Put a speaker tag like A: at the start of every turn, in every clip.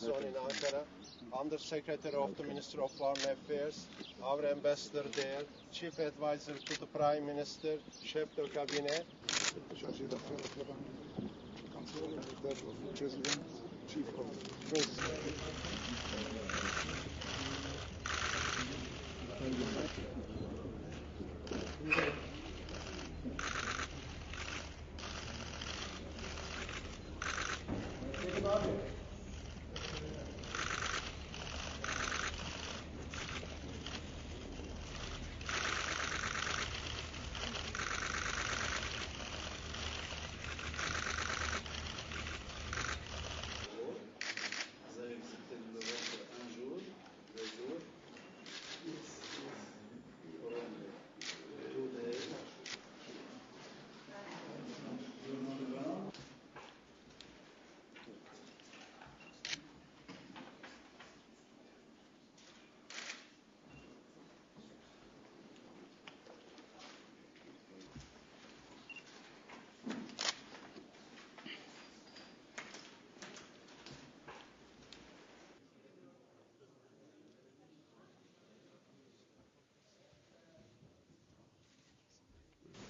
A: the garnison in Ankara, Under Secretary of the Ministry of Foreign Affairs, our ambassador there, Chief Advisor to the Prime Minister, Chef de Cabinet,
B: d'affaires of President,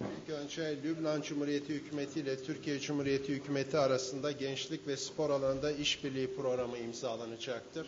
A: İlk önce Lübnan Cumhuriyeti Hükümeti ile Türkiye Cumhuriyeti Hükümeti arasında gençlik ve spor alanında işbirliği programı imzalanacaktır.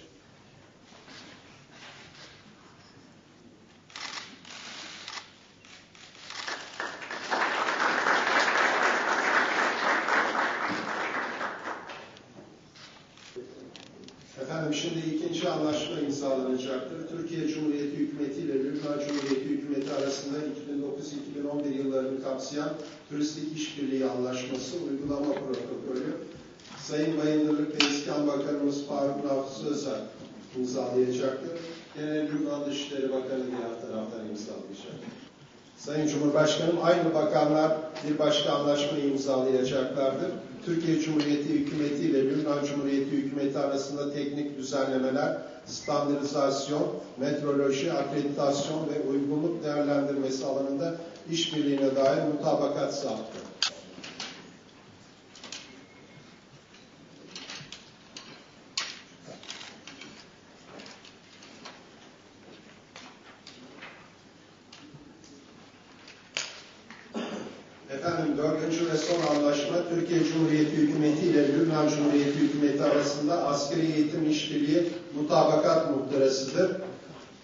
A: Efendim şimdi ikinci anlaşma imzalanacaktır. Türkiye Cumhuriyeti Hükümeti ile Lübnan Cumhuriyeti Hükümeti arasında 2009-2011 yıllarını kapsayan turistik işbirliği anlaşması uygulama protokolü Sayın Bayındırlık ve Bakanımız Faruk Nafız Özer imzalayacaktır. Gene Lübnan Dışişleri Bakanı diğer taraftan imzalayacak. Sayın Cumhurbaşkanım aynı bakanlar bir başka anlaşmayı imzalayacaklardır. Türkiye Cumhuriyeti Hükümeti ile Lübnan Cumhuriyeti Hükümeti arasında teknik düzenlemeler, standartizasyon, metroloji, akreditasyon ve uygunluk değerlendirmesi alanında işbirliğine dair mutabakat sağladı. Efendim dördüncü ve son anlaşma Türkiye Cumhuriyeti Hükümeti ile Lübnan Cumhuriyeti Hükümeti arasında askeri eğitim işbirliği mutabakat muhtırasıdır.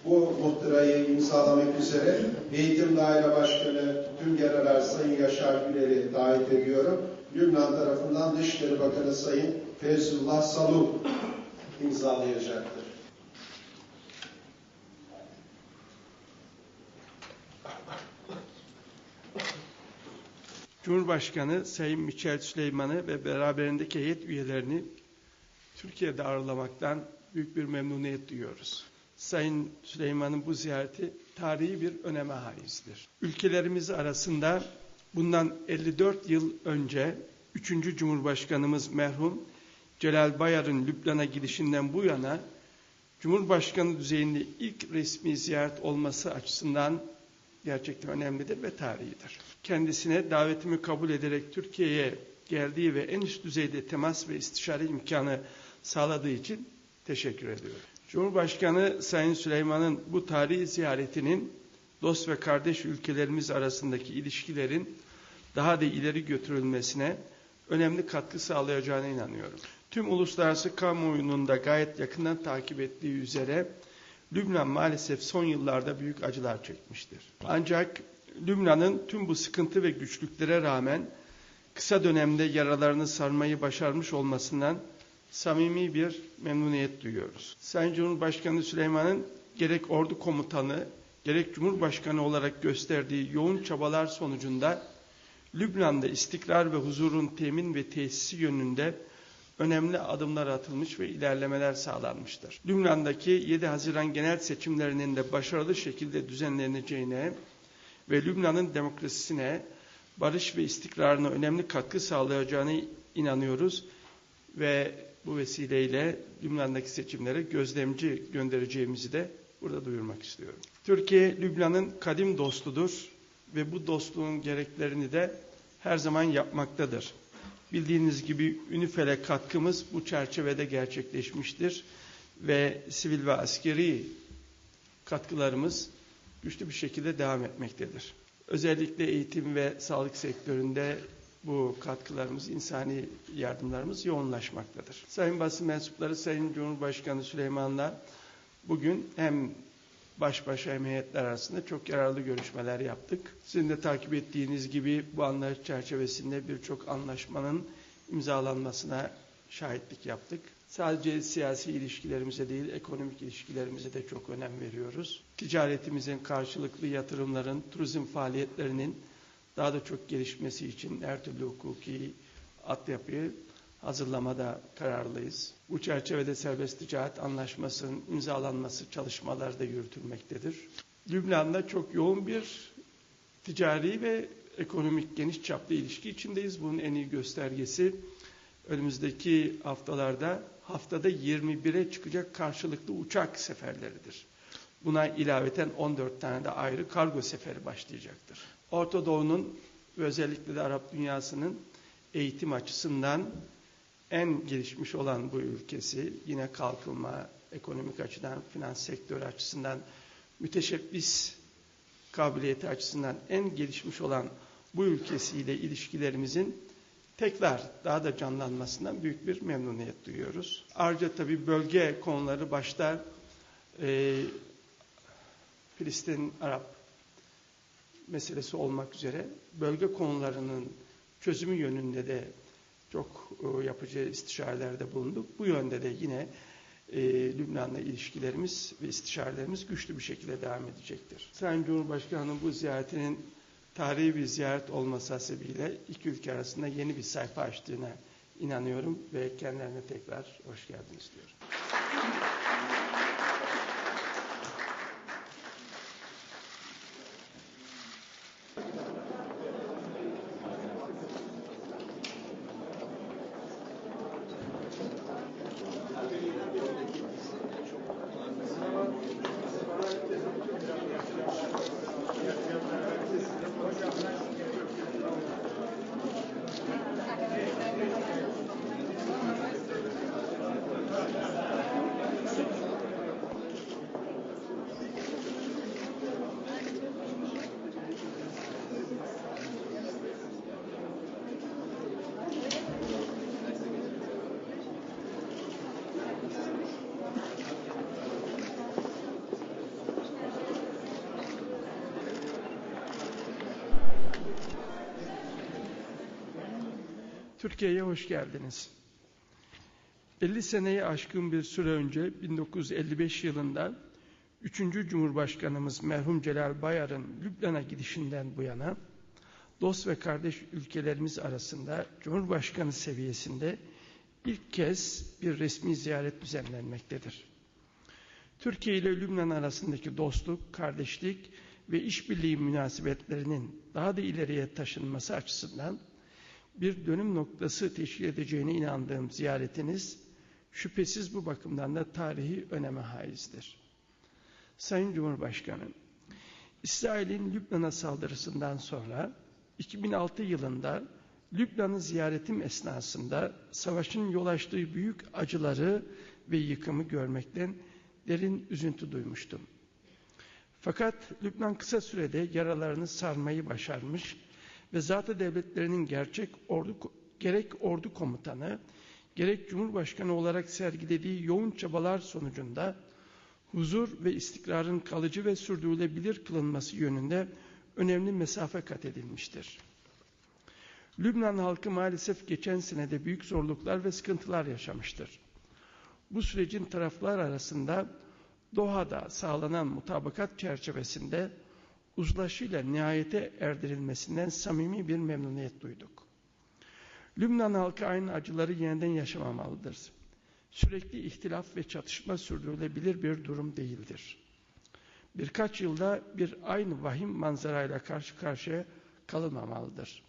A: Bu muhtırayı imzalamak üzere Eğitim Daire Başkanı Tümgeneral Sayın Yaşar Güler'i davet ediyorum. Lübnan tarafından Dışişleri Bakanı Sayın Feyzullah Saluk imzalayacaktır.
C: Cumhurbaşkanı Sayın Michel Süleyman'ı ve beraberindeki heyet üyelerini Türkiye'de ağırlamaktan büyük bir memnuniyet duyuyoruz. Sayın Süleyman'ın bu ziyareti tarihi bir öneme haizdir. Ülkelerimiz arasında bundan 54 yıl önce 3. Cumhurbaşkanımız merhum Celal Bayar'ın Lübnan'a gidişinden bu yana Cumhurbaşkanı düzeyinde ilk resmi ziyaret olması açısından gerçekten önemlidir ve tarihidir. Kendisine davetimi kabul ederek Türkiye'ye geldiği ve en üst düzeyde temas ve istişare imkanı sağladığı için teşekkür ediyorum. Cumhurbaşkanı Sayın Süleyman'ın bu tarihi ziyaretinin dost ve kardeş ülkelerimiz arasındaki ilişkilerin daha da ileri götürülmesine önemli katkı sağlayacağına inanıyorum. Tüm uluslararası kamuoyunun da gayet yakından takip ettiği üzere Lübnan maalesef son yıllarda büyük acılar çekmiştir. Ancak Lübnan'ın tüm bu sıkıntı ve güçlüklere rağmen kısa dönemde yaralarını sarmayı başarmış olmasından samimi bir memnuniyet duyuyoruz. Sayın Cumhurbaşkanı Süleyman'ın gerek ordu komutanı, gerek Cumhurbaşkanı olarak gösterdiği yoğun çabalar sonucunda Lübnan'da istikrar ve huzurun temin ve tesisi yönünde önemli adımlar atılmış ve ilerlemeler sağlanmıştır. Lübnan'daki 7 Haziran genel seçimlerinin de başarılı şekilde düzenleneceğine ve Lübnan'ın demokrasisine, barış ve istikrarına önemli katkı sağlayacağına inanıyoruz ve bu vesileyle Lübnan'daki seçimlere gözlemci göndereceğimizi de burada duyurmak istiyorum. Türkiye, Lübnan'ın kadim dostudur ve bu dostluğun gereklerini de her zaman yapmaktadır. Bildiğiniz gibi UNIFEL'e katkımız bu çerçevede gerçekleşmiştir ve sivil ve askeri katkılarımız güçlü bir şekilde devam etmektedir. Özellikle eğitim ve sağlık sektöründe bu katkılarımız, insani yardımlarımız yoğunlaşmaktadır. Sayın basın mensupları, Sayın Cumhurbaşkanı Süleyman'la bugün hem baş başa hem heyetler arasında çok yararlı görüşmeler yaptık. Sizin de takip ettiğiniz gibi bu anlayış çerçevesinde birçok anlaşmanın imzalanmasına şahitlik yaptık. Sadece siyasi ilişkilerimize değil, ekonomik ilişkilerimize de çok önem veriyoruz. Ticaretimizin, karşılıklı yatırımların, turizm faaliyetlerinin daha da çok gelişmesi için her türlü hukuki altyapıyı hazırlamada kararlıyız. Bu çerçevede serbest ticaret anlaşmasının imzalanması çalışmaları da yürütülmektedir. Lübnan'da çok yoğun bir ticari ve ekonomik geniş çaplı ilişki içindeyiz. Bunun en iyi göstergesi önümüzdeki haftalarda haftada 21'e çıkacak karşılıklı uçak seferleridir. Buna ilaveten 14 tane de ayrı kargo seferi başlayacaktır. Orta Doğu'nun özellikle de Arap dünyasının eğitim açısından en gelişmiş olan bu ülkesi yine kalkınma, ekonomik açıdan, finans sektörü açısından, müteşebbis kabiliyeti açısından en gelişmiş olan bu ülkesiyle ilişkilerimizin tekrar daha da canlanmasından büyük bir memnuniyet duyuyoruz. Ayrıca tabii bölge konuları başta e, Filistin-Arap meselesi olmak üzere bölge konularının çözümü yönünde de çok e, yapıcı istişarelerde bulunduk. Bu yönde de yine e, Lübnan'la ilişkilerimiz ve istişarelerimiz güçlü bir şekilde devam edecektir. Sayın Cumhurbaşkanı'nın bu ziyaretinin tarihi bir ziyaret olması hasebiyle iki ülke arasında yeni bir sayfa açtığına inanıyorum ve kendilerine tekrar hoş geldiniz diyorum. Türkiye'ye hoş geldiniz. 50 seneyi aşkın bir süre önce 1955 yılında 3. Cumhurbaşkanımız merhum Celal Bayar'ın Lübnan'a gidişinden bu yana dost ve kardeş ülkelerimiz arasında Cumhurbaşkanı seviyesinde ilk kez bir resmi ziyaret düzenlenmektedir. Türkiye ile Lübnan arasındaki dostluk, kardeşlik ve işbirliği münasebetlerinin daha da ileriye taşınması açısından bir dönüm noktası teşkil edeceğine inandığım ziyaretiniz şüphesiz bu bakımdan da tarihi öneme haizdir. Sayın Cumhurbaşkanı, İsrail'in Lübnan'a saldırısından sonra 2006 yılında Lübnan'ı ziyaretim esnasında savaşın yol açtığı büyük acıları ve yıkımı görmekten derin üzüntü duymuştum. Fakat Lübnan kısa sürede yaralarını sarmayı başarmış ve zatı devletlerinin gerçek ordu gerek ordu komutanı gerek cumhurbaşkanı olarak sergilediği yoğun çabalar sonucunda huzur ve istikrarın kalıcı ve sürdürülebilir kılınması yönünde önemli mesafe kat edilmiştir. Lübnan halkı maalesef geçen senede büyük zorluklar ve sıkıntılar yaşamıştır. Bu sürecin taraflar arasında Doha'da sağlanan mutabakat çerçevesinde uzlaşıyla nihayete erdirilmesinden samimi bir memnuniyet duyduk. Lübnan halkı aynı acıları yeniden yaşamamalıdır. Sürekli ihtilaf ve çatışma sürdürülebilir bir durum değildir. Birkaç yılda bir aynı vahim manzarayla karşı karşıya kalınmamalıdır.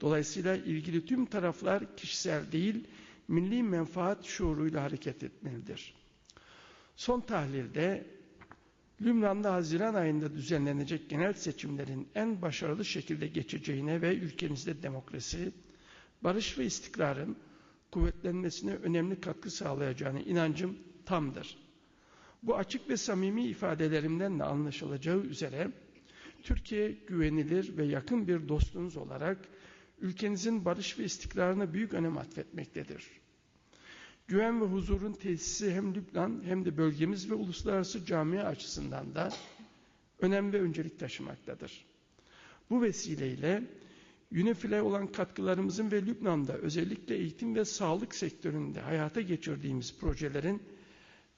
C: Dolayısıyla ilgili tüm taraflar kişisel değil, milli menfaat şuuruyla hareket etmelidir. Son tahlilde Lübnan'da Haziran ayında düzenlenecek genel seçimlerin en başarılı şekilde geçeceğine ve ülkenizde demokrasi, barış ve istikrarın kuvvetlenmesine önemli katkı sağlayacağına inancım tamdır. Bu açık ve samimi ifadelerimden de anlaşılacağı üzere Türkiye güvenilir ve yakın bir dostunuz olarak ülkenizin barış ve istikrarına büyük önem atfetmektedir. Güven ve huzurun tesisi hem Lübnan hem de bölgemiz ve uluslararası camia açısından da önem ve öncelik taşımaktadır. Bu vesileyle UNIFIL'e olan katkılarımızın ve Lübnan'da özellikle eğitim ve sağlık sektöründe hayata geçirdiğimiz projelerin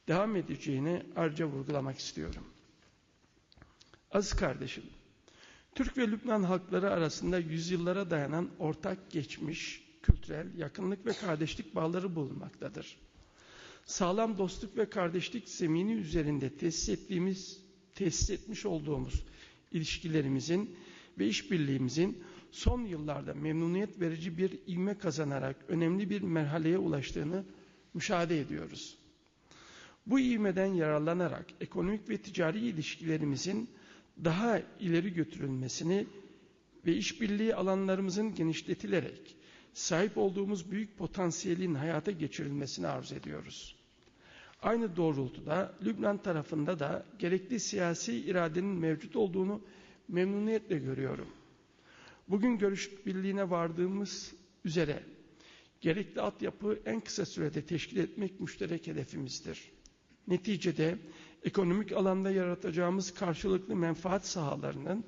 C: devam edeceğini ayrıca vurgulamak istiyorum. Aziz kardeşim, Türk ve Lübnan halkları arasında yüzyıllara dayanan ortak geçmiş, kültürel, yakınlık ve kardeşlik bağları bulunmaktadır. Sağlam dostluk ve kardeşlik zemini üzerinde tesis ettiğimiz, tesis etmiş olduğumuz ilişkilerimizin ve işbirliğimizin son yıllarda memnuniyet verici bir ivme kazanarak önemli bir merhaleye ulaştığını müşahede ediyoruz. Bu ivmeden yararlanarak ekonomik ve ticari ilişkilerimizin daha ileri götürülmesini ve işbirliği alanlarımızın genişletilerek sahip olduğumuz büyük potansiyelin hayata geçirilmesini arzu ediyoruz. Aynı doğrultuda Lübnan tarafında da gerekli siyasi iradenin mevcut olduğunu memnuniyetle görüyorum. Bugün görüş birliğine vardığımız üzere gerekli altyapı en kısa sürede teşkil etmek müşterek hedefimizdir. Neticede ekonomik alanda yaratacağımız karşılıklı menfaat sahalarının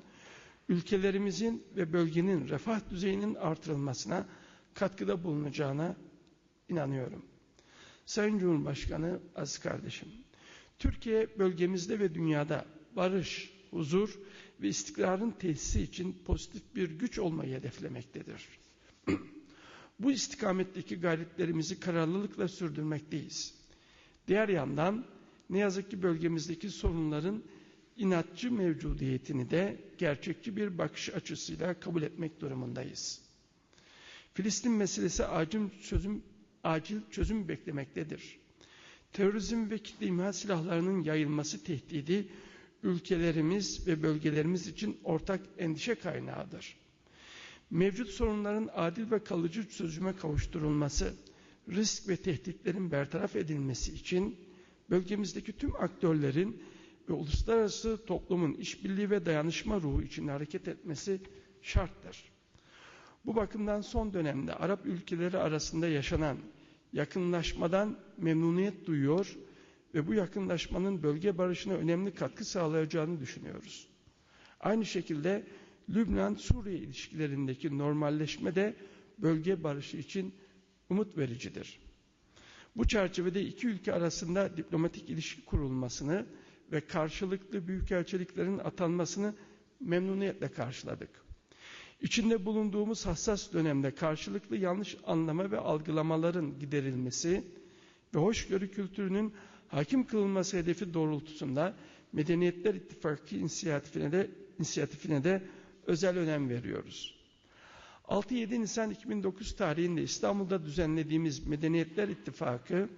C: ülkelerimizin ve bölgenin refah düzeyinin artırılmasına katkıda bulunacağına inanıyorum. Sayın Cumhurbaşkanı, aziz kardeşim, Türkiye bölgemizde ve dünyada barış, huzur ve istikrarın tesisi için pozitif bir güç olmayı hedeflemektedir. Bu istikametteki gayretlerimizi kararlılıkla sürdürmekteyiz. Diğer yandan ne yazık ki bölgemizdeki sorunların inatçı mevcudiyetini de gerçekçi bir bakış açısıyla kabul etmek durumundayız. Filistin meselesi acil çözüm, acil çözüm beklemektedir. Terörizm ve kitle imha silahlarının yayılması tehdidi ülkelerimiz ve bölgelerimiz için ortak endişe kaynağıdır. Mevcut sorunların adil ve kalıcı çözüme kavuşturulması, risk ve tehditlerin bertaraf edilmesi için bölgemizdeki tüm aktörlerin ve uluslararası toplumun işbirliği ve dayanışma ruhu için hareket etmesi şarttır. Bu bakımdan son dönemde Arap ülkeleri arasında yaşanan yakınlaşmadan memnuniyet duyuyor ve bu yakınlaşmanın bölge barışına önemli katkı sağlayacağını düşünüyoruz. Aynı şekilde Lübnan-Suriye ilişkilerindeki normalleşme de bölge barışı için umut vericidir. Bu çerçevede iki ülke arasında diplomatik ilişki kurulmasını ve karşılıklı büyükelçiliklerin atanmasını memnuniyetle karşıladık. İçinde bulunduğumuz hassas dönemde karşılıklı yanlış anlama ve algılamaların giderilmesi ve hoşgörü kültürünün hakim kılınması hedefi doğrultusunda Medeniyetler İttifakı inisiyatifine de, inisiyatifine de özel önem veriyoruz. 6-7 Nisan 2009 tarihinde İstanbul'da düzenlediğimiz Medeniyetler İttifakı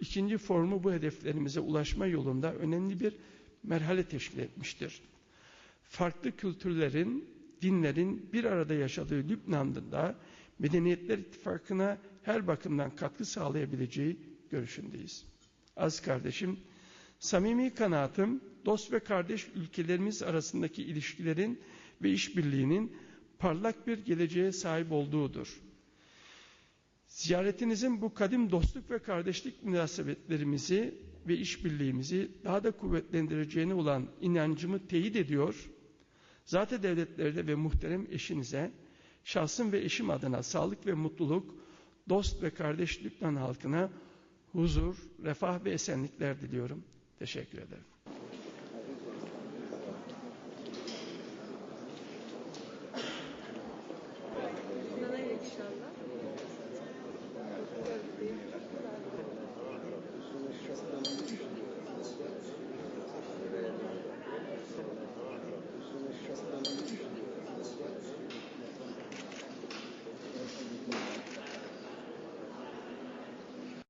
C: ikinci forumu bu hedeflerimize ulaşma yolunda önemli bir merhale teşkil etmiştir. Farklı kültürlerin, dinlerin bir arada yaşadığı Lübnan'da da Medeniyetler İttifakı'na her bakımdan katkı sağlayabileceği görüşündeyiz. Az kardeşim, samimi kanaatim dost ve kardeş ülkelerimiz arasındaki ilişkilerin ve işbirliğinin parlak bir geleceğe sahip olduğudur. Ziyaretinizin bu kadim dostluk ve kardeşlik münasebetlerimizi ve işbirliğimizi daha da kuvvetlendireceğine olan inancımı teyit ediyor. Zaten devletlerde ve muhterem eşinize, şahsım ve eşim adına sağlık ve mutluluk, dost ve kardeş Lübnan halkına huzur, refah ve esenlikler diliyorum. Teşekkür ederim.